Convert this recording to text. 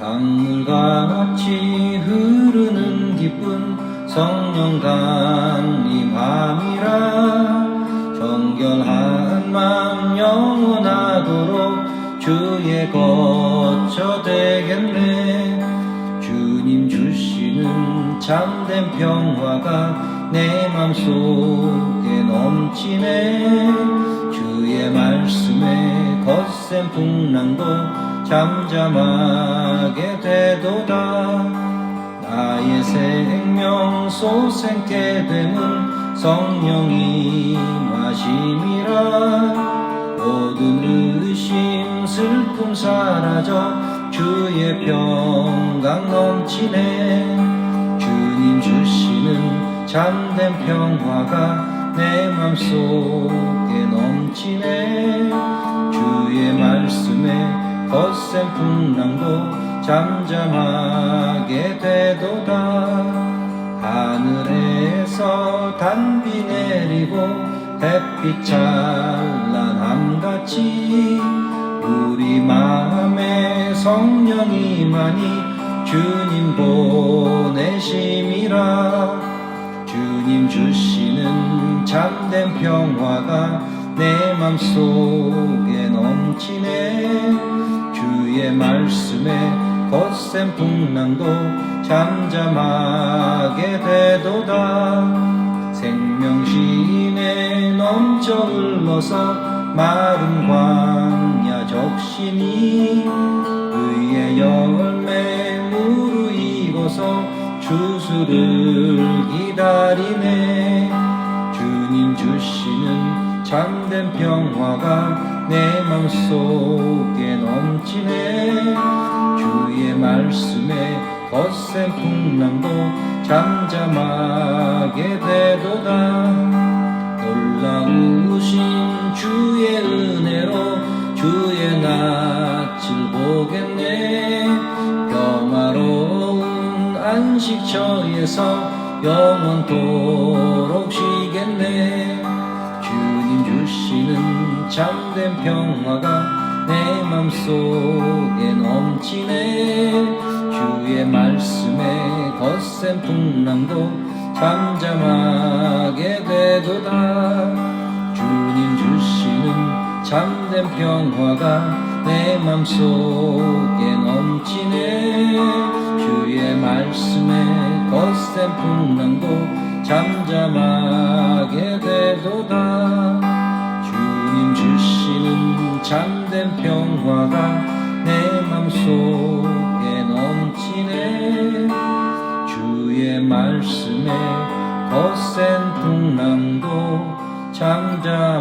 강물같이 흐르는 기쁜 성령 강림함이라 정결한 마음 영원하도록 주의 거처 되겠네. 주님 주시는 참된 평화가 내 맘속에 넘치네. 주의 말씀에 거센 풍랑도 잠잠하게 되도다. 나의 생명 소생케 됨은 성령이 마심이라. 모든 의심 슬픔 사라져 주의 평강 넘치네. 주님 주시는 참된 평화가 내 맘속에 거센 풍랑도 잠잠하게 되도다. 하늘에서 단비 내리고 햇빛 찬란함같이 우리 마음에 성령이만이 주님 보내심이라. 주님 주시는 참된 평화가 내 맘속에 주의 말씀에 거센 풍랑도 잠잠하게 되도다. 생명신에 넘쳐 흘러서 마른 광야 적시니 의의 열매 무르익어서 주수를 기다리네. 주님 주시는 참된 평화가 내 맘속에 넘치네 거센 풍랑도 잠잠하게 되도다. 놀라우신 주의 은혜로 주의 낯을 보겠네. 평화로운 안식처에서 영원토록 쉬겠네. 주님 주시는 참된 평화가 내 맘속에 넘치네 주의 말씀에 거센 풍랑도 잠잠하게 되도다. 주님 주시는 참된 평화가 내 맘속에 넘치네. 주의 말씀에 거센 풍랑도 잠잠하게 되도다. 주님 주시는 참된 평화가 내 맘속에 넘치네. 주의 말씀에 거센 풍랑도 되도다